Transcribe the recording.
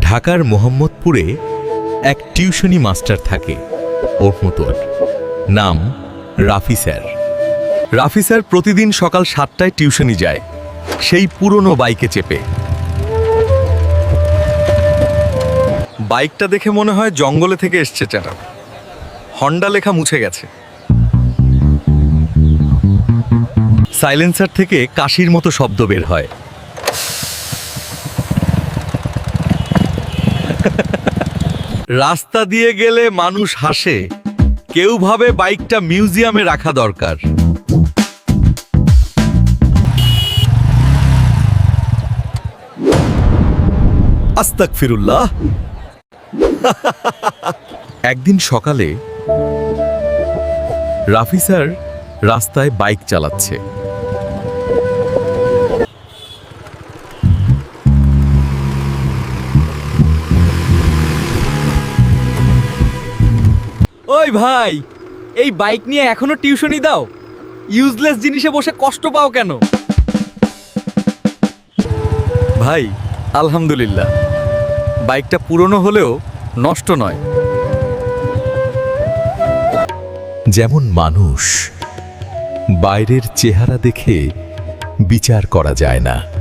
ঢাকার মোহাম্মদপুরে এক টিউশনি মাস্টার থাকে ওর মতোর নাম রাফি স্যার। রাফি স্যার প্রতিদিন সকাল সাতটায় টিউশনি যায়, সেই পুরনো বাইকে চেপে। বাইকটা দেখে মনে হয় জঙ্গলে থেকে এসছে চাটা হন্ডা লেখা মুছে গেছে। সাইলেন্সার থেকে কাশির মতো শব্দ বের হয়। রাস্তা দিয়ে গেলে মানুষ হাসে। কেউ ভাবে বাইকটা মিউজিয়ামে রাখা দরকার। আস্তাক ফিরুল্লাহ একদিন সকালে রাফি স্যার রাস্তায় বাইক চালাচ্ছে। ওই ভাই, এই বাইক নিয়ে এখনও টিউশনই দাও। ইউজলেস জিনিসে বসে কষ্ট পাও কেন? ভাই, আলহামদুলিল্লাহ। বাইকটা পুরনো হলেও নষ্ট নয়। যেমন মানুষ, বাইরের চেহারা দেখে বিচার করা যায় না।